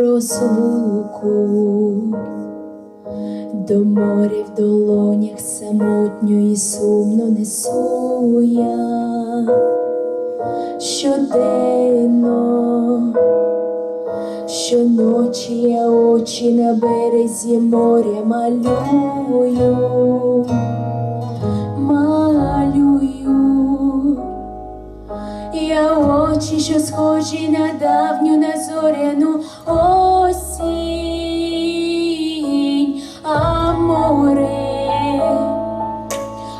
розлуку, до моря в долонях самотньо і сумно несу я щоденно, щоночі я очі на березі моря малюю, малюю. Я очі, що схожі на давню на зоряну осінь, а море,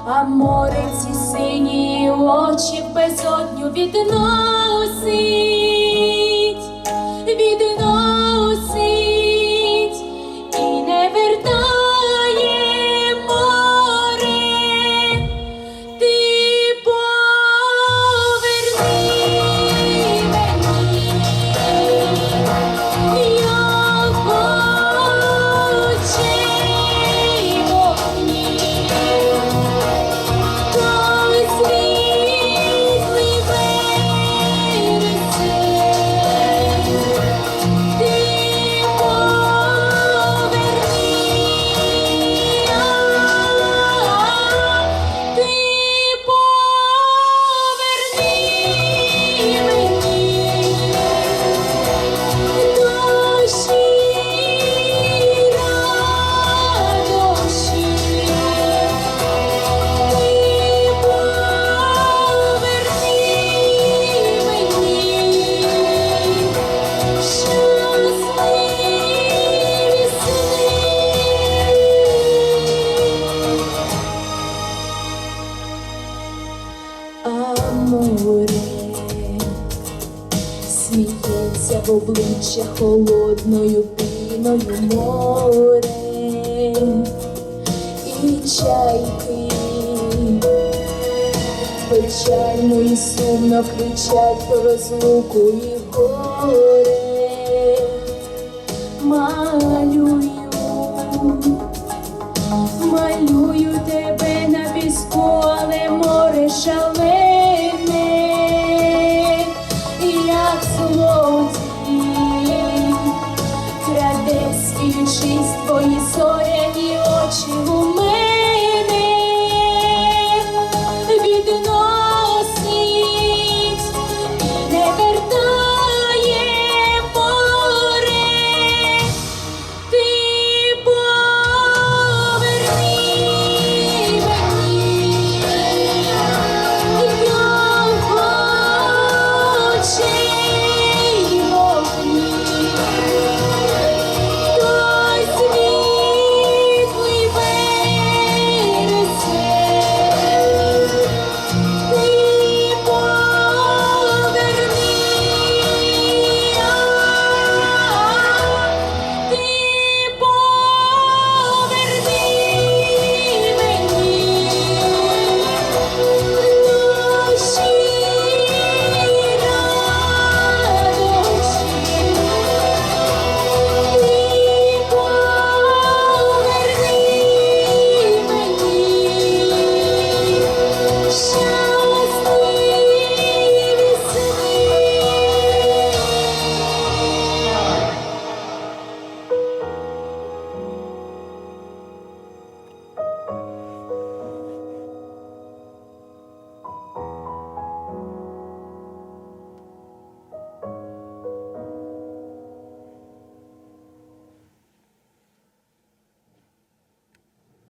а море ці сині очі в безодню відносить, море. Сміється в обличчя холодною піною море. І чайки печально і сумно кричать про розлуку і горе. Малюю, малюю тебе на піску, але море шалене, як злодій, краде свічись твої зоряні